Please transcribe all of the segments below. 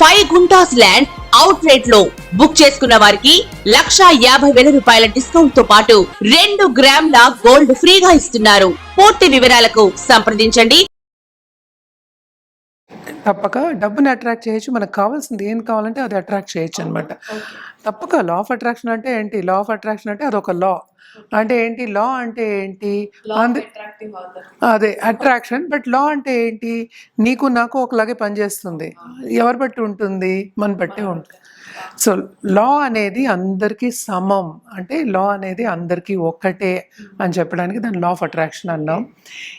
Five guntas land out రేట్లో book చేసుకున్న వారికి లక్షా యాభై వేల రూపాయల డిస్కౌంట్తో పాటు రెండు గ్రాముల గోల్డ్ ఫ్రీగా ఇస్తున్నారు. పూర్తి వివరాలకు సంప్రదించండి. తప్పక డబ్బుని అట్రాక్ట్ చేయొచ్చు. మనకు కావాల్సింది ఏం కావాలంటే అది అట్రాక్ట్ చేయొచ్చు అనమాట తప్పక లా ఆఫ్ అట్రాక్షన్ అంటే ఏంటి? లా ఆఫ్ అట్రాక్షన్ అంటే అదొక లా అంటే ఏంటి? లా అంటే ఏంటి? అంద- అదే అట్రాక్షన్ బట్ లా అంటే ఏంటి? నీకు నాకు ఒకలాగే పనిచేస్తుంది. ఎవరు బట్టి ఉంటుంది? మన బట్టే ఉంటుంది. సో లా అనేది అందరికీ సమం. అంటే లా అనేది అందరికీ ఒక్కటే అని చెప్పడానికి దాన్ని లా ఆఫ్ అట్రాక్షన్ అన్నాం.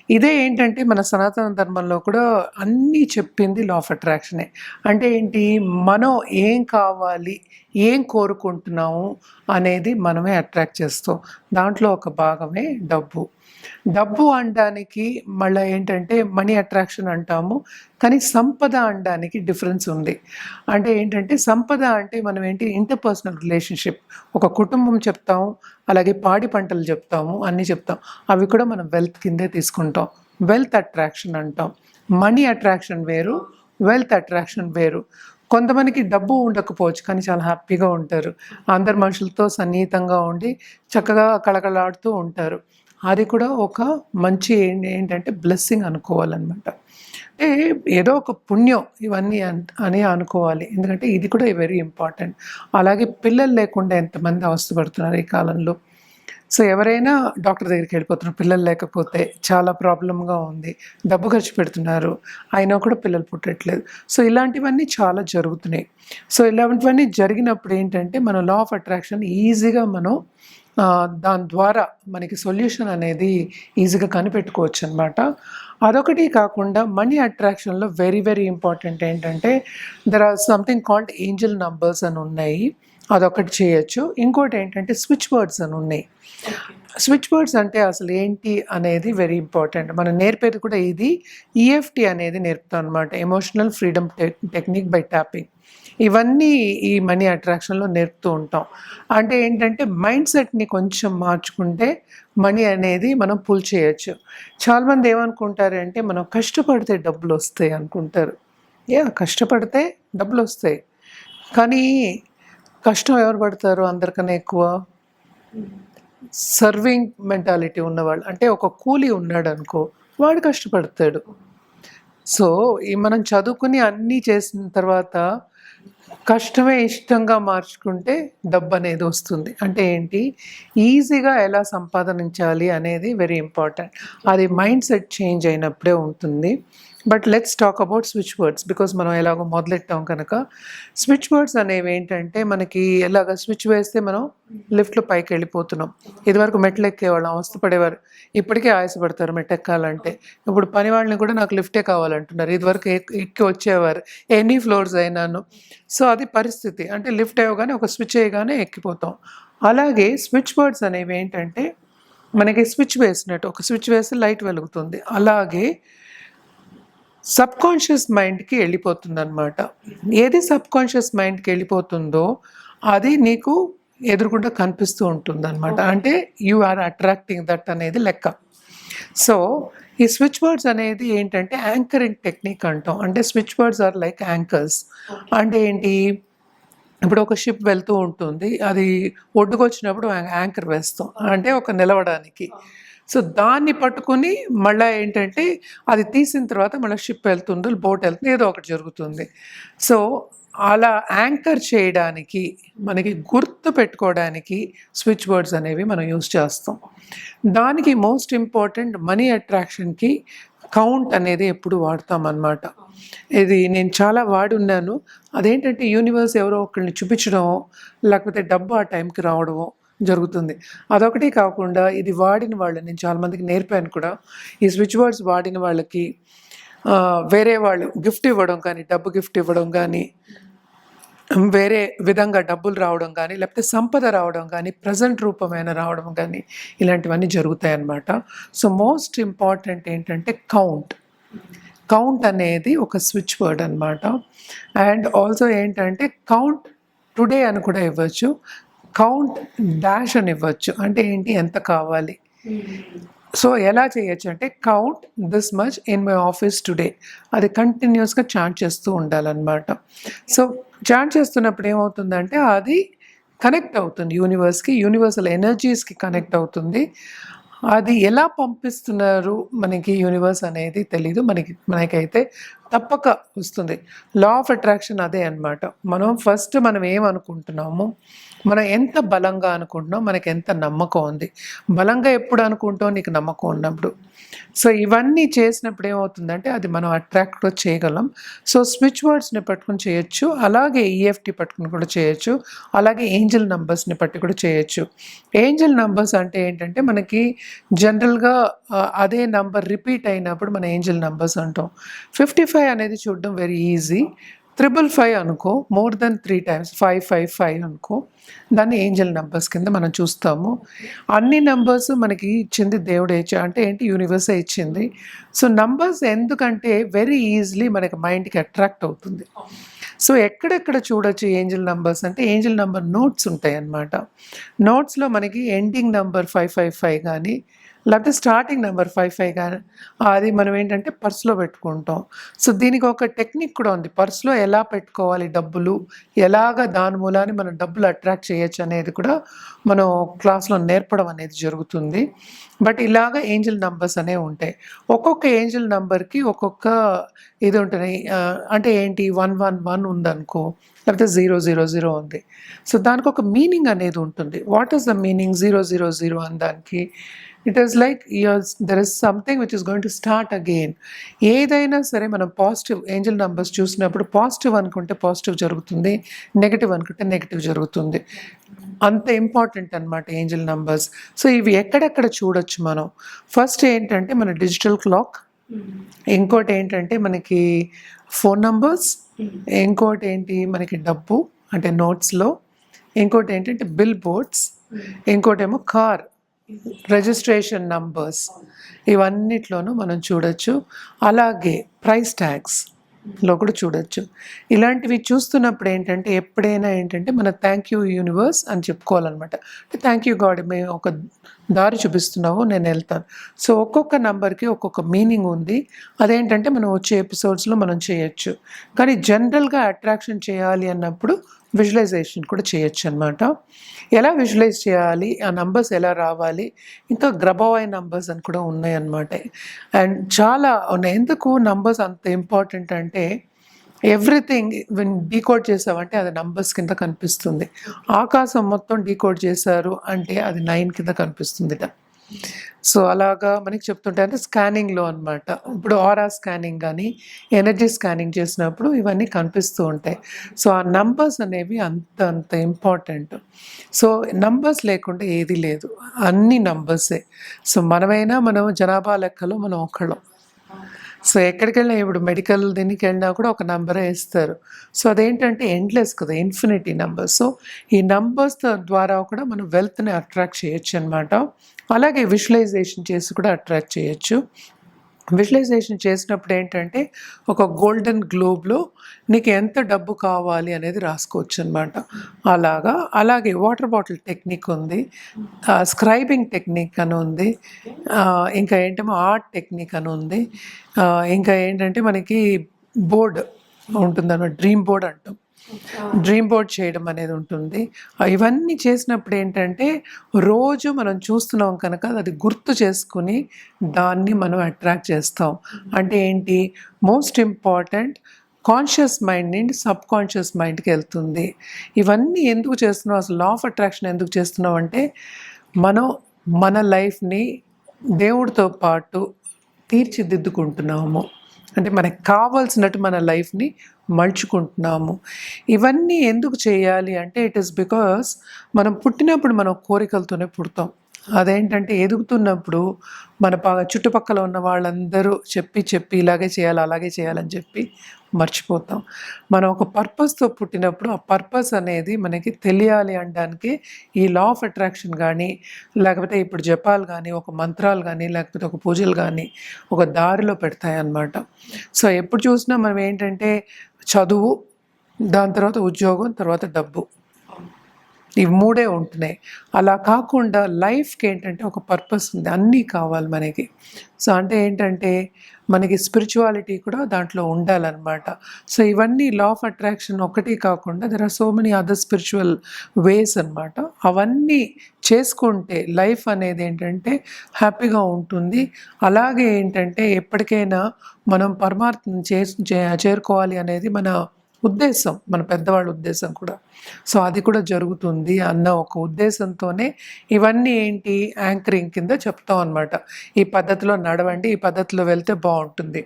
ఇదే ఏంటంటే మన సనాతన ధర్మంలో కూడా అన్నీ చెప్పింది లా ఆఫ్ అట్రాక్షనే అంటే ఏంటి? మనం ఏం కావాలి? ఏం కోరుకుంటున్నాము అనేది మనమే అట్రాక్ట్ చేస్తాం. దాంట్లో ఒక భాగమే డబ్బు. డబ్బు అనడానికి మళ్ళీ ఏంటంటే మనీ అట్రాక్షన్ అంటాము కానీ సంపద అనడానికి డిఫరెన్స్ ఉంది. అంటే ఏంటంటే సంపద అంటే మనం ఏంటి ఇంటర్పర్సనల్ రిలేషన్షిప్. ఒక కుటుంబం చెప్తాము అలాగే పాడి పంటలు చెప్తాము అన్నీ చెప్తాం. అవి కూడా మనం వెల్త్ కిందే తీసుకుంటాం. వెల్త్ అట్రాక్షన్ అంటాం. మనీ అట్రాక్షన్ వేరు వెల్త్ అట్రాక్షన్ వేరు. కొంతమందికి డబ్బు ఉండకపోవచ్చు కానీ చాలా హ్యాపీగా ఉంటారు. అందరు మనుషులతో సన్నిహితంగా ఉండి చక్కగా కళకళలాడుతూ ఉంటారు. అది కూడా ఒక మంచి ఏంటంటే బ్లెస్సింగ్ అనుకోవాలన్నమాట. అంటే ఏదో ఒక పుణ్యం ఇవన్నీ అని అనుకోవాలి. ఎందుకంటే ఇది కూడా వెరీ ఇంపార్టెంట్. అలాగే పిల్లలు లేకుండా ఎంతమంది అవస్థపడుతున్నారు ఈ కాలంలో? సో ఎవరైనా డాక్టర్ దగ్గరికి వెళ్ళిపోతున్నారు పిల్లలు లేకపోతే చాలా ప్రాబ్లంగా ఉంది డబ్బు ఖర్చు పెడుతున్నారు అయినా కూడా పిల్లలు పుట్టట్లేదు. సో ఇలాంటివన్నీ చాలా జరుగుతున్నాయి. సో ఇలాంటివన్నీ జరిగినప్పుడు ఏంటంటే మనం లా ఆఫ్ అట్రాక్షన్ ఈజీగా మనం దాని ద్వారా మనకి సొల్యూషన్ అనేది ఈజీగా కనిపెట్టుకోవచ్చు అనమాట అదొకటి కాకుండా మనీ అట్రాక్షన్లో వెరీ వెరీ ఇంపార్టెంట్ ఏంటంటే there are something called angel numbers అని ఉన్నాయి. అదొకటి చేయొచ్చు. ఇంకోటి ఏంటంటే స్విచ్ వర్డ్స్ అని ఉన్నాయి. స్విచ్ వర్డ్స్ అంటే అసలు ఏంటి అనేది వెరీ ఇంపార్టెంట్ మనం నేర్పేది కూడా ఇది. ఈఎఫ్టి అనేది నేర్పుతాం అనమాట emotional freedom technique by tapping ఇవన్నీ ఈ మనీ అట్రాక్షన్లో నేర్పుతూ ఉంటాం. అంటే ఏంటంటే మైండ్ సెట్ని కొంచెం మార్చుకుంటే మనీ అనేది మనం పుల్ చేయొచ్చు. చాలామంది ఏమనుకుంటారంటే మనం కష్టపడితే డబ్బులు వస్తాయి అనుకుంటారు. ఏ కష్టపడితే డబ్బులు వస్తాయి. కానీ కష్టం ఎవరు పడతారు అందరికన్నా ఎక్కువ? సర్వింగ్ మెంటాలిటీ ఉన్నవాళ్ళు. అంటే ఒక కూలీ ఉన్నాడు అనుకో వాడు కష్టపడతాడు. సో ఈ మనం చదువుకుని అన్నీ చేసిన తర్వాత కష్టమే ఇష్టంగా మార్చుకుంటే డబ్బు అనేది వస్తుంది. అంటే ఏంటి? ఈజీగా ఎలా సంపాదించాలి అనేది వెరీ ఇంపార్టెంట్ అది మైండ్ సెట్ చేంజ్ అయినప్పుడే ఉంటుంది. But let's talk about switch words because మనం ఎలాగో మొదలెట్టాం కనుక. స్విచ్ వర్డ్స్ అనేవి ఏంటంటే మనకి ఎలాగ స్విచ్ వేస్తే మనం లిఫ్ట్లో పైకి వెళ్ళిపోతున్నాం. ఇదివరకు మెట్లు ఎక్కేవాళ్ళం అవస్థపడేవారు. ఇప్పటికే ఆయాసపడతారు మెట్టు ఎక్కాలంటే. ఇప్పుడు పని వాళ్ళని కూడా నాకు లిఫ్టే కావాలంటున్నారు. ఇదివరకు ఎక్కి వచ్చేవారు. ఎనీ ఫ్లోర్స్ అయినాను. సో అది పరిస్థితి. అంటే లిఫ్ట్ అయ్యగానే ఒక స్విచ్ అయ్యగానే ఎక్కిపోతాం. అలాగే స్విచ్ వర్డ్స్ అనేవి ఏంటంటే మనకి స్విచ్ వేసినట్టు ఒక స్విచ్ వేస్తే లైట్ వెలుగుతుంది. అలాగే సబ్ కాన్షియస్ మైండ్కి వెళ్ళిపోతుంది అనమాట ఏది సబ్ కాన్షియస్ మైండ్కి వెళ్ళిపోతుందో అది నీకు ఎదురుకుండా కనిపిస్తూ ఉంటుంది అనమాట అంటే యు ఆర్ అట్రాక్టింగ్ దట్ అనేది లెక్క. సో ఈ స్విచ్ వర్డ్స్ అనేది ఏంటంటే యాంకరింగ్ టెక్నిక్ అంటాం. అంటే switch words are like anchors. అంటే ఏంటి? ఇప్పుడు ఒక షిప్ వెళ్తూ ఉంటుంది. అది ఒడ్డుకు వచ్చినప్పుడు యాంకర్ వేస్తాం. అంటే ఒక నిలవడానికి. సో దాన్ని పట్టుకొని మళ్ళీ ఏంటంటే అది తీసిన తర్వాత మళ్ళీ షిప్ వెళ్తుంది బోట్ వెళ్తుంది ఏదో ఒకటి జరుగుతుంది. సో అలా యాంకర్ చేయడానికి మనకి గుర్తు పెట్టుకోవడానికి స్విచ్ వర్డ్స్ అనేవి మనం యూజ్ చేస్తాం. దానికి మోస్ట్ ఇంపార్టెంట్ మనీ అట్రాక్షన్కి కౌంట్ అనేది ఎప్పుడు వాడతాం అన్నమాట. ఇది నేను చాలా వాడున్నాను. అదేంటంటే యూనివర్స్ ఎవరో ఒకరిని చూపించడమో లేకపోతే డబ్బు ఆ టైంకి రావడమో జరుగుతుంది. అదొకటి కాకుండా ఇది వాడిన వాళ్ళు నేను చాలామందికి నేర్పాను కూడా ఈ స్విచ్ వర్డ్స్ వాడిన వాళ్ళకి వేరే వాళ్ళు గిఫ్ట్ ఇవ్వడం కానీ డబ్బు గిఫ్ట్ ఇవ్వడం కానీ వేరే విధంగా డబ్బులు రావడం కానీ లేకపోతే సంపద రావడం కానీ ప్రజెంట్ రూపమైన రావడం కానీ ఇలాంటివన్నీ జరుగుతాయి అన్నమాట సో మోస్ట్ ఇంపార్టెంట్ ఏంటంటే కౌంట్ కౌంట్ అనేది ఒక స్విచ్ వర్డ్ అనమాట అండ్ ఆల్సో ఏంటంటే కౌంట్ టుడే అని కూడా ఇవ్వచ్చు. కౌంట్ డాష్ అని ఇవ్వచ్చు అంటే ఏంటి? ఎంత కావాలి? సో ఎలా చేయొచ్చు అంటే count this much in my office today అది కంటిన్యూస్గా చాట్ చేస్తూ ఉండాలన్నమాట. సో చాట్ చేస్తున్నప్పుడు ఏమవుతుందంటే అది కనెక్ట్ అవుతుంది యూనివర్స్కి యూనివర్సల్ ఎనర్జీస్కి కనెక్ట్ అవుతుంది. అది ఎలా పంపిస్తున్నారు మనకి యూనివర్స్ అనేది తెలీదు. మనకి మనకైతే తప్పక వస్తుంది. లా ఆఫ్ అట్రాక్షన్ అదే అన్నమాట. మనం ఫస్ట్ మనం ఏమనుకుంటున్నాము మనం ఎంత బలంగా అనుకుంటున్నాం మనకి ఎంత నమ్మకం ఉంది. బలంగా ఎప్పుడు అనుకుంటాం నీకు నమ్మకం ఉన్నప్పుడు. సో ఇవన్నీ చేసినప్పుడు ఏమవుతుందంటే అది మనం అట్రాక్ట్ చేయగలం. సో స్విచ్ వర్డ్స్ని పట్టుకుని చేయొచ్చు. అలాగే ఈఎఫ్టీ పట్టుకుని కూడా చేయొచ్చు. అలాగే ఏంజల్ నంబర్స్ని పట్టి కూడా చేయొచ్చు. ఏంజల్ నంబర్స్ అంటే ఏంటంటే మనకి జనరల్గా అదే నంబర్ రిపీట్ అయినప్పుడు మన ఏంజల్ నంబర్స్ అంటాం. ఫిఫ్టీ ఫైవ్ అనేది చూడడం వెరీ ఈజీ త్రిబుల్ ఫైవ్ అనుకో more than three times five five five అనుకో దాన్ని ఏంజల్ నెంబర్స్ కింద మనం చూస్తాము. అన్ని నెంబర్స్ మనకి ఇచ్చింది దేవుడే ఇచ్చా అంటే ఏంటి? యూనివర్సే ఇచ్చింది. సో నంబర్స్ ఎందుకంటే వెరీ ఈజీలీ మనకి మైండ్కి అట్రాక్ట్ అవుతుంది. సో ఎక్కడెక్కడ చూడొచ్చు ఏంజల్ నంబర్స్ అంటే ఏంజల్ నంబర్ నోట్స్ ఉంటాయి అన్నమాట నోట్స్లో మనకి ending number five five five కానీ లేకపోతే స్టార్టింగ్ నెంబర్ ఫైవ్ ఫైవ్ కానీ అది మనం ఏంటంటే పర్స్లో పెట్టుకుంటాం. సో దీనికి ఒక టెక్నిక్ కూడా ఉంది. పర్స్లో ఎలా పెట్టుకోవాలి డబ్బులు? ఎలాగ దాని మూలాన్ని మనం డబ్బులు అట్రాక్ట్ చేయొచ్చు అనేది కూడా మనం క్లాస్లో నేర్పడం అనేది జరుగుతుంది. బట్ ఇలాగ ఏంజిల్ నంబర్స్ అనేవి ఉంటాయి. ఒక్కొక్క ఏంజిల్ నంబర్కి ఒక్కొక్క ఇది ఉంటుంది. అంటే ఏంటి? వన్ వన్ వన్ ఉందనుకో లేకపోతే జీరో జీరో జీరో ఉంది. సో దానికి ఒక మీనింగ్ అనేది ఉంటుంది. What is the meaning zero zero zero అని దానికి it is like your there is something which is going to start again ఏదైనా సరే మనం పాజిటివ్ ఏంజల్ నంబర్స్ చూసినప్పుడు పాజిటివ్ అనుకుంటే పాజిటివ్ జరుగుతుంది నెగిటివ్ అనుకుంటే నెగిటివ్ జరుగుతుంది. అంత ఇంపార్టెంట్ అనమాట ఏంజల్ నంబర్స్ సో ఇవి ఎక్కడెక్కడ చూడొచ్చు మనం? ఫస్ట్ ఏంటంటే మన డిజిటల్ క్లాక్ ఇంకోటి ఏంటంటే మనకి ఫోన్ నంబర్స్ ఇంకోటి ఏంటి? మనకి డబ్బు అంటే నోట్స్లో ఇంకోటి ఏంటంటే బిల్ బోర్డ్స్ ఇంకోటేమో కార్ రిజిస్ట్రేషన్ నంబర్స్ ఇవన్నిట్లోనూ మనం చూడొచ్చు. అలాగే ప్రైస్ ట్యాగ్స్లో కూడా చూడొచ్చు. ఇలాంటివి చూస్తున్నప్పుడు ఏంటంటే ఎప్పుడైనా ఏంటంటే మన థ్యాంక్ యూ యూనివర్స్ అని చెప్పుకోవాలన్నమాట. అంటే థ్యాంక్ యూ గాడ్ మేము ఒక దారి చూపిస్తున్నావు నేను వెళ్తాను. సో ఒక్కొక్క నంబర్కి ఒక్కొక్క మీనింగ్ ఉంది. అదేంటంటే మనం వచ్చే ఎపిసోడ్స్లో మనం చేయొచ్చు. కానీ జనరల్గా అట్రాక్షన్ చేయాలి అన్నప్పుడు విజువలైజేషన్ కూడా చేయొచ్చు అనమాట ఎలా విజువలైజ్ చేయాలి? ఆ నంబర్స్ ఎలా రావాలి? ఇంకా గ్రబవాయ్ నంబర్స్ అని కూడా ఉన్నాయన్నమాట. అండ్ చాలా ఎందుకు నంబర్స్ అంత ఇంపార్టెంట్ అంటే ఎవ్రీథింగ్ విన్ డీకోడ్ చేసావంటే అది నంబర్స్ కింద కనిపిస్తుంది. ఆకాశం మొత్తం డీకోడ్ చేశారు అంటే అది నైన్ కింద కనిపిస్తుంది సో అలాగా మనకి చెప్తుంటే అంటే స్కానింగ్లో అనమాట ఇప్పుడు ఆరా స్కానింగ్ కానీ ఎనర్జీ స్కానింగ్ చేసినప్పుడు ఇవన్నీ కనిపిస్తూ ఉంటాయి. సో ఆ నంబర్స్ అనేవి అంత అంత ఇంపార్టెంట్. సో నంబర్స్ లేకుండా ఏది లేదు. అన్ని నంబర్సే. సో మనమైనా మనం జనాభా లెక్కలో మనం ఒకళ్ళం. సో ఎక్కడికి వెళ్ళినా ఇప్పుడు మెడికల్ దీనికి వెళ్ళినా కూడా ఒక నంబరే ఇస్తారు. సో అదేంటంటే ఎండ్లెస్ కదా ఇన్ఫినిటీ నెంబర్ సో ఈ నంబర్స్ ద్వారా కూడా మనం వెల్త్ని అట్రాక్ట్ చేయొచ్చు అనమాట అలాగే విజువలైజేషన్ చేసి కూడా అట్రాక్ట్ చేయొచ్చు. విజువలైజేషన్ చేసినప్పుడు ఏంటంటే ఒక గోల్డెన్ గ్లోబ్లో నీకు ఎంత డబ్బు కావాలి అనేది రాసుకోవచ్చు అనమాట అలాగా. అలాగే వాటర్ బాటిల్ టెక్నిక్ ఉంది. స్క్రైబింగ్ టెక్నిక్ అని ఉంది. ఇంకా ఏంటంటే ఆర్ట్ టెక్నిక్ అని ఉంది. ఇంకా ఏంటంటే మనకి బోర్డ్ ఉంటుందన్నమాట డ్రీమ్ బోర్డ్ అంటాం. డ్రీమ్ బోర్డ్ చేయడం అనేది ఉంటుంది. ఇవన్నీ చేసినప్పుడు ఏంటంటే రోజు మనం చూస్తున్నాం కనుక అది గుర్తు చేసుకుని దాన్ని మనం అట్రాక్ట్ చేస్తాం. అంటే ఏంటి? మోస్ట్ ఇంపార్టెంట్ కాన్షియస్ మైండ్ నుండి సబ్ కాన్షియస్ మైండ్కి వెళ్తుంది. ఇవన్నీ ఎందుకు చేస్తున్నాం అసలు లా ఆఫ్ అట్రాక్షన్ ఎందుకు చేస్తున్నాం అంటే మనం మన లైఫ్ని దేవుడితో పాటు తీర్చిదిద్దుకుంటున్నాము. అంటే మనకు కావాల్సినట్టు మన లైఫ్ని మలుచుకుంటున్నాము. ఇవన్నీ ఎందుకు చేయాలి అంటే ఇట్ ఈస్ బికాస్ మనం పుట్టినప్పుడు మనం కోరికలతోనే పుడతాం. అదేంటంటే ఎదుగుతున్నప్పుడు మన చుట్టుపక్కల ఉన్న వాళ్ళందరూ చెప్పి చెప్పి ఇలాగే చేయాలి అలాగే చేయాలని చెప్పి మర్చిపోతాం. మనం ఒక పర్పస్తో పుట్టినప్పుడు ఆ పర్పస్ అనేది మనకి తెలియాలి అనడానికి ఈ లా ఆఫ్ అట్రాక్షన్ కానీ లేకపోతే ఇప్పుడు జపాలు కానీ ఒక మంత్రాలు కానీ లేకపోతే ఒక పూజలు కానీ ఒక దారిలో పెడతాయి అన్నమాట సో ఎప్పుడు చూసినా మనం ఏంటంటే చదువు దాని తర్వాత ఉద్యోగం తర్వాత డబ్బు. ఇవి మూడే ఉంటున్నాయి. అలా కాకుండా లైఫ్కి ఏంటంటే ఒక పర్పస్ ఉంది. అన్నీ కావాలి మనకి. సో అంటే ఏంటంటే మనకి స్పిరిచువాలిటీ కూడా దాంట్లో ఉండాలన్నమాట. సో ఇవన్నీ లా ఆఫ్ అట్రాక్షన్ ఒకటి కాకుండా there are so many other spiritual ways అన్నమాట. అవన్నీ చేసుకుంటే లైఫ్ అనేది ఏంటంటే హ్యాపీగా ఉంటుంది. అలాగే ఏంటంటే ఎప్పటికైనా మనం పరమార్థం చే- చేరుకోవాలి అనేది మన ఉద్దేశం మన పెద్దవాళ్ళ ఉద్దేశం కూడా. సో అది కూడా జరుగుతుంది అన్న ఒక ఉద్దేశంతోనే ఇవన్నీ ఏంటి యాంకరింగ్ కింద చెప్తాం అనమాట ఈ పద్ధతిలో నడవండి ఈ పద్ధతిలో వెళ్తే బాగుంటుంది.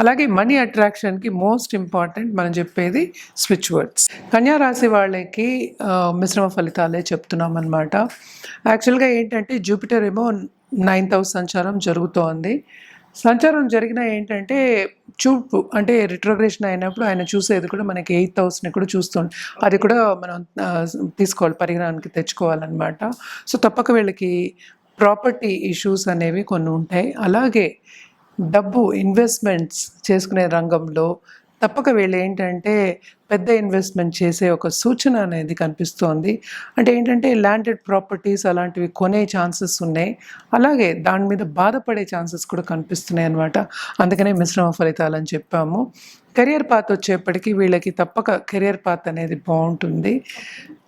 అలాగే మనీ అట్రాక్షన్కి మోస్ట్ ఇంపార్టెంట్ మనం చెప్పేది స్విచ్ వర్డ్స్. కన్యా రాశి వాళ్ళకి మిశ్రమ ఫలితాలే చెప్తున్నాం అనమాట యాక్చువల్గా ఏంటంటే జూపిటర్ ఏమో నైన్త్ హౌస్ సంచారం జరుగుతోంది. సంచారం జరిగిన ఏంటంటే చూపు అంటే రిట్రోగ్రేషన్ అయినప్పుడు ఆయన చూసేది కూడా మనకి ఎయిత్ హౌస్ని కూడా చూస్తుంది అది కూడా మనం తీసుకోవాలి పరిగణానికి తెచ్చుకోవాలన్నమాట. సో తప్పక వీళ్ళకి ప్రాపర్టీ ఇష్యూస్ అనేవి కొన్ని ఉంటాయి. అలాగే డబ్బు ఇన్వెస్ట్మెంట్స్ చేసుకునే రంగంలో తప్పక వీళ్ళు ఏంటంటే పెద్ద ఇన్వెస్ట్మెంట్ చేసే ఒక సూచన అనేది కనిపిస్తోంది. అంటే ఏంటంటే ల్యాండెడ్ ప్రాపర్టీస్ అలాంటివి కొనే ఛాన్సెస్ ఉన్నాయి. అలాగే దాని మీద బాధపడే ఛాన్సెస్ కూడా కనిపిస్తున్నాయి అనమాట అందుకనే మిశ్రమ ఫలితాలు అని చెప్పాము. కెరియర్ పాత్ వచ్చేప్పటికి వీళ్ళకి తప్పక కెరియర్ పాత్ అనేది బాగుంటుంది.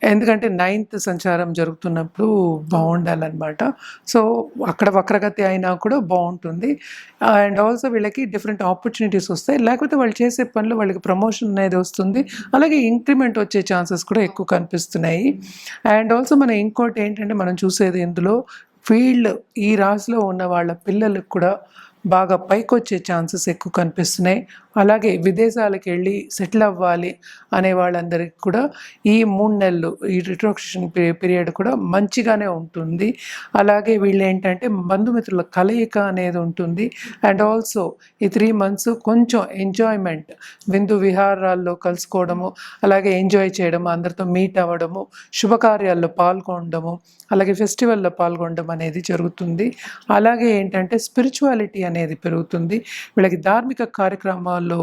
ఎందుకంటే నైన్త్ సంచారం జరుగుతున్నప్పుడు బాగుండాలన్నమాట. సో అక్కడ వక్రగతి అయినా కూడా బాగుంటుంది. అండ్ ఆల్సో వీళ్ళకి డిఫరెంట్ ఆపర్చునిటీస్ వస్తాయి. లేకపోతే వాళ్ళు చేసే పనులు వాళ్ళకి ప్రమోషన్ అనేది వస్తుంది. అలాగే ఇంక్రిమెంట్ వచ్చే ఛాన్సెస్ కూడా ఎక్కువ కనిపిస్తున్నాయి. అండ్ ఆల్సో మనం ఇంకోటి ఏంటంటే మనం చూసేది ఇందులో ఫీల్డ్ ఈ రాశిలో ఉన్న వాళ్ళ పిల్లలకు కూడా బాగా పైకి వచ్చే ఛాన్సెస్ ఎక్కువ కనిపిస్తున్నాయి. అలాగే విదేశాలకు వెళ్ళి సెటిల్ అవ్వాలి అనే వాళ్ళందరికీ కూడా ఈ మూడు నెలలు ఈ రిట్రోక్షన్ పీరియడ్ కూడా మంచిగానే ఉంటుంది. అలాగే వీళ్ళు ఏంటంటే బంధుమిత్రుల కలయిక అనేది ఉంటుంది. అండ్ ఆల్సో ఈ త్రీ మంత్స్ కొంచెం ఎంజాయ్మెంట్ విందు విహారాల్లో కలుసుకోవడము అలాగే ఎంజాయ్ చేయడము అందరితో మీట్ అవ్వడము శుభకార్యాల్లో పాల్గొనడము అలాగే ఫెస్టివల్లో పాల్గొనడం అనేది జరుగుతుంది. అలాగే ఏంటంటే స్పిరిచువాలిటీ అనేది పెరుగుతుంది. వీళ్ళకి ధార్మిక కార్యక్రమాల్లో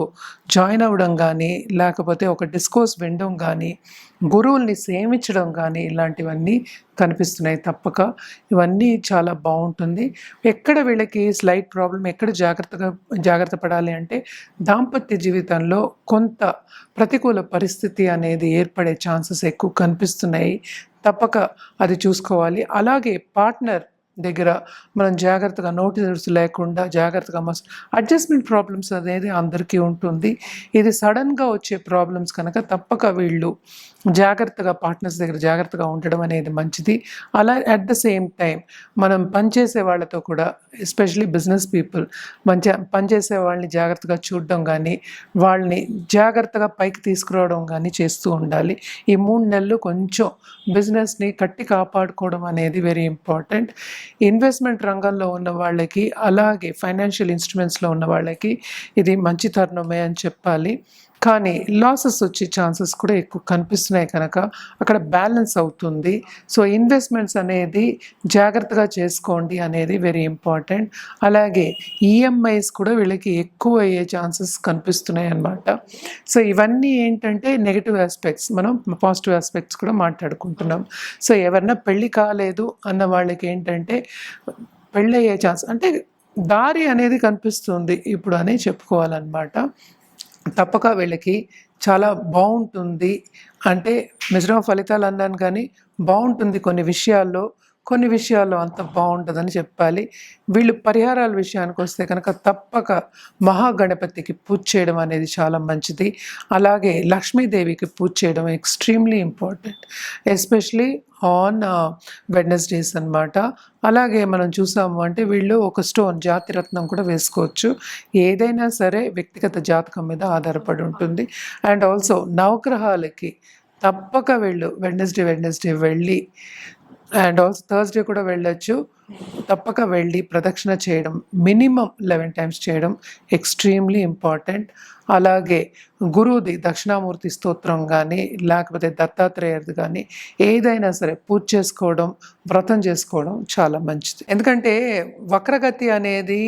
జాయిన్ అవ్వడం కానీ లేకపోతే ఒక డిస్కోర్స్ వినడం కానీ గురువుల్ని సేవించడం కానీ ఇలాంటివన్నీ కనిపిస్తున్నాయి తప్పక. ఇవన్నీ చాలా బాగుంటుంది. ఎక్కడ వీళ్ళకి స్లైట్ ప్రాబ్లం ఎక్కడ జాగ్రత్తగా జాగ్రత్త పడాలి అంటే దాంపత్య జీవితంలో కొంత ప్రతికూల పరిస్థితి అనేది ఏర్పడే ఛాన్సెస్ ఎక్కువ కనిపిస్తున్నాయి. తప్పక అది చూసుకోవాలి. అలాగే పార్ట్నర్ దగ్గర మనం జాగ్రత్తగా నోటీస్ లేకుండా జాగ్రత్తగా మస్ అడ్జస్ట్మెంట్ ప్రాబ్లమ్స్ అనేది అందరికీ ఉంటుంది. ఇది సడన్గా వచ్చే ప్రాబ్లమ్స్ కనుక తప్పక వీళ్ళు జాగ్రత్తగా పార్ట్నర్స్ దగ్గర జాగ్రత్తగా ఉండడం అనేది మంచిది. అలా అట్ ద సేమ్ టైం మనం పనిచేసే వాళ్ళతో కూడా ఎస్పెషలీ బిజినెస్ పీపుల్ మంచి పనిచేసే వాళ్ళని జాగ్రత్తగా చూడడం కానీ వాళ్ళని జాగ్రత్తగా పైకి తీసుకురావడం కానీ చేస్తూ ఉండాలి. ఈ మూడు నెలలు కొంచెం బిజినెస్ని కట్టి కాపాడుకోవడం అనేది వెరీ ఇంపార్టెంట్ ఇన్వెస్ట్మెంట్ రంగంలో ఉన్న వాళ్ళకి అలాగే ఫైనాన్షియల్ ఇన్స్ట్రుమెంట్స్లో ఉన్న వాళ్ళకి ఇది మంచి తరుణమే అని చెప్పాలి. కానీ లాసెస్ వచ్చే ఛాన్సెస్ కూడా ఎక్కువ కనిపిస్తున్నాయి కనుక అక్కడ బ్యాలెన్స్ అవుతుంది. సో ఇన్వెస్ట్మెంట్స్ అనేది జాగ్రత్తగా చేసుకోండి అనేది వెరీ ఇంపార్టెంట్ అలాగే ఈఎంఐస్ కూడా వీళ్ళకి ఎక్కువ అయ్యే ఛాన్సెస్ కనిపిస్తున్నాయి అన్నమాట. సో ఇవన్నీ ఏంటంటే నెగిటివ్ ఆస్పెక్ట్స్ మనం పాజిటివ్ ఆస్పెక్ట్స్ కూడా మాట్లాడుకుంటున్నాం. సో ఎవరన్నా పెళ్ళి కాలేదు అన్న వాళ్ళకి ఏంటంటే పెళ్ళయ్యే ఛాన్స్ అంటే దారి అనేది కనిపిస్తుంది ఇప్పుడు అని చెప్పుకోవాలన్నమాట. తప్పక వీళ్ళకి చాలా బాగుంటుంది. అంటే మిశ్రమ ఫలితాలు అన్నాను కానీ బాగుంటుంది కొన్ని విషయాల్లో. కొన్ని విషయాల్లో అంత బాగుంటుందని చెప్పాలి. వీళ్ళు పరిహారాల విషయానికి వస్తే కనుక తప్పక మహాగణపతికి పూజ చేయడం అనేది చాలా మంచిది. అలాగే లక్ష్మీదేవికి పూజ చేయడం extremely important. Especially on Wednesdays అన్నమాట. అలాగే మనం చూసాము అంటే వీళ్ళు ఒక స్టోన్ జాతిరత్నం కూడా వేసుకోవచ్చు. ఏదైనా సరే వ్యక్తిగత జాతకం మీద ఆధారపడి ఉంటుంది. అండ్ ఆల్సో నవగ్రహాలకి తప్పక వెళ్ళు వెడ్నెస్డే వెడ్నెస్డే వెళ్ళి అండ్ ఆల్సో థర్స్డే కూడా వెళ్ళొచ్చు. తప్పక వెళ్ళి ప్రదక్షిణ చేయడం మినిమం లెవెన్ టైమ్స్ చేయడం ఎక్స్ట్రీమ్లీ ఇంపార్టెంట్ అలాగే గురువుది దక్షిణామూర్తి స్తోత్రం కానీ లేకపోతే దత్తాత్రేయది కానీ ఏదైనా సరే పూజ చేసుకోవడం వ్రతం చేసుకోవడం చాలా మంచిది. ఎందుకంటే వక్రగతి అనేది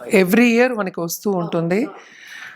ఎవ్రీ ఇయర్ మనకి వస్తూ ఉంటుంది.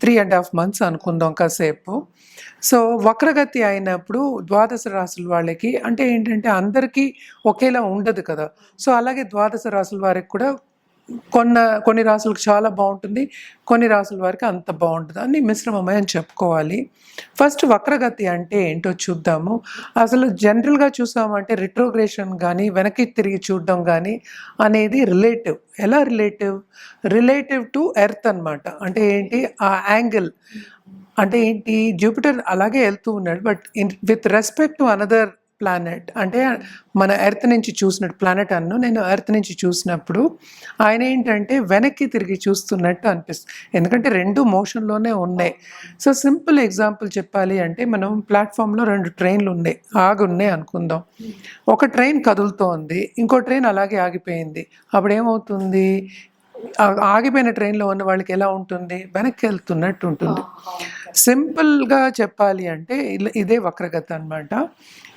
త్రీ అండ్ హాఫ్ మంత్స్ అనుకుందాం కాసేపు. సో వక్రగతి అయినప్పుడు ద్వాదశ రాసుల వాళ్ళకి అంటే ఏంటంటే అందరికీ ఒకేలా ఉండదు కదా. సో అలాగే ద్వాదశ రాసుల వారికి కూడా కొన్న కొన్ని రాసులకు చాలా బాగుంటుంది కొన్ని రాసుల వారికి అంత బాగుంటుంది అన్ని మిశ్రమమే అని చెప్పుకోవాలి. ఫస్ట్ వక్రగతి అంటే ఏంటో చూద్దాము. అసలు జనరల్గా చూసామంటే రిట్రోగ్రేషన్ కానీ వెనక్కి తిరిగి చూడడం కానీ అనేది రిలేటివ్. ఎలా రిలేటివ్? రిలేటివ్ టు ఎర్త్ అన్నమాట. అంటే ఏంటి? ఆ యాంగిల్. అంటే ఏంటి? జూపిటర్ అలాగే వెళ్తూ ఉన్నాడు. But in with respect to another planet అంటే మన ఎర్త్ నుంచి చూసినట్టు ప్లానెట్ అన్ను నేను ఎర్త్ నుంచి చూసినప్పుడు ఆయన ఏంటంటే వెనక్కి తిరిగి చూస్తున్నట్టు అనిపిస్తుంది. ఎందుకంటే రెండు మోషన్లోనే ఉన్నాయి. సో సింపుల్ ఎగ్జాంపుల్ చెప్పాలి అంటే మనం ప్లాట్ఫామ్లో రెండు ట్రైన్లు ఉన్నాయి. ఆగి ఉన్నాయి అనుకుందాం. ఒక ట్రైన్ కదులుతోంది ఇంకో ట్రైన్ అలాగే ఆగిపోయింది. అప్పుడు ఏమవుతుంది? ఆగిపోయిన ట్రైన్లో ఉన్న వాళ్ళకి ఎలా ఉంటుంది? వెనక్కి వెళ్తున్నట్టు ఉంటుంది. సింపుల్గా చెప్పాలి అంటే ఇలా- ఇదే వక్రగత అనమాట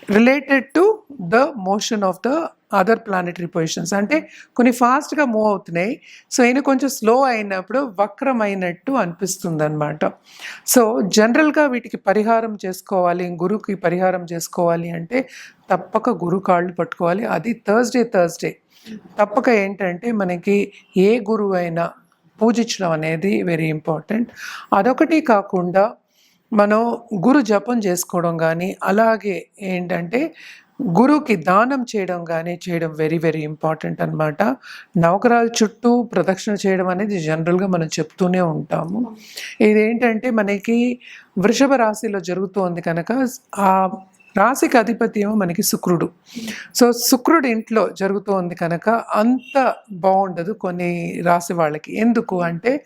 related to the motion of the other planetary positions. అంటే కొన్ని ఫాస్ట్గా మూవ్ అవుతున్నాయి. సో ఈయన కొంచెం స్లో అయినప్పుడు వక్రమైనట్టు అనిపిస్తుంది అనమాట సో జనరల్గా వీటికి పరిహారం చేసుకోవాలి గురువుకి పరిహారం చేసుకోవాలి అంటే తప్పక గురు కాళ్ళు పట్టుకోవాలి. అది థర్స్డే థర్స్డే. తప్పక ఏంటంటే మనకి ఏ గురువు అయినా పూజించడం అనేది వెరీ ఇంపార్టెంట్ అదొకటి కాకుండా మనం గురు జపం చేసుకోవడం కానీ అలాగే ఏంటంటే గురువుకి దానం చేయడం కానీ చేయడం వెరీ వెరీ ఇంపార్టెంట్ అన్నమాట. నవగ్రహాల చుట్టూ ప్రదక్షిణ చేయడం అనేది జనరల్గా మనం చెప్తూనే ఉంటాము. ఇదేంటంటే మనకి వృషభ రాశిలో జరుగుతోంది కనుక ఆ రాశికి అధిపతి ఏమో మనకి శుక్రుడు. సో శుక్రుడు ఇంట్లో జరుగుతోంది కనుక అంత బాగుండదు కొన్ని రాశి వాళ్ళకి. ఎందుకు అంటే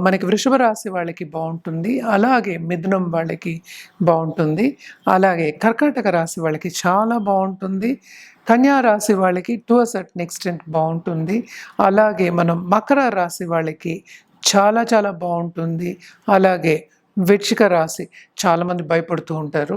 మనకి వృషభ రాశి వాళ్ళకి బాగుంటుంది. అలాగే మిథునం వాళ్ళకి బాగుంటుంది. అలాగే కర్కాటక రాశి వాళ్ళకి చాలా బాగుంటుంది. కన్యా రాశి వాళ్ళకి టు అ సర్టన్ ఎక్స్టెంట్ బాగుంటుంది. అలాగే మనం మకర రాశి వాళ్ళకి చాలా చాలా బాగుంటుంది. అలాగే వృచ్చిక రాశి చాలామంది భయపడుతూ ఉంటారు.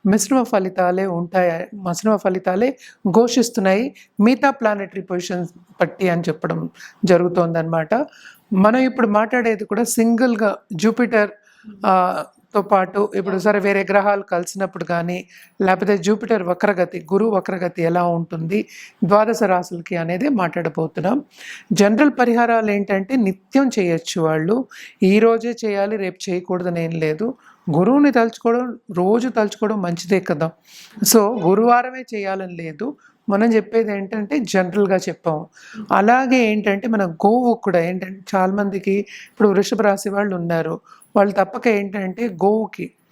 మిశ్రమ ఫలితాలే ఉంటాయి? మిశ్రమ ఫలితాలే ఘోషిస్తున్నాయి. మిగతా ప్లానెటరీ పొజిషన్స్ పట్టి అని చెప్పడం జరుగుతోందన్నమాట. మనం ఇప్పుడు మాట్లాడేది కూడా సింగిల్గా జూపిటర్ ఆ, తో పాటు ఇప్పుడు సరే వేరే గ్రహాలు కలిసినప్పుడు కానీ లేకపోతే జూపిటర్ వక్రగతి గురు వక్రగతి ఎలా ఉంటుంది ద్వాదశ రాశులకి అనేది మాట్లాడబోతున్నాం. జనరల్ పరిహారాలు ఏంటంటే నిత్యం చేయొచ్చు వాళ్ళు. ఈ రోజే చేయాలి రేపు చేయకూడదని ఏం లేదు. గురువుని తలుచుకోవడం రోజు తలుచుకోవడం మంచిదే కదా. సో గురువారమే చేయాలని లేదు. మనం చెప్పేది ఏంటంటే జనరల్గా చెప్పాము అలాగే ఏంటంటే మన గోవు కూడా ఏంటంటే చాలామందికి ఇప్పుడు వృషభ రాశి వాళ్ళు ఉన్నారు. వాళ్ళు తప్పక ఏంటంటే గోవుకి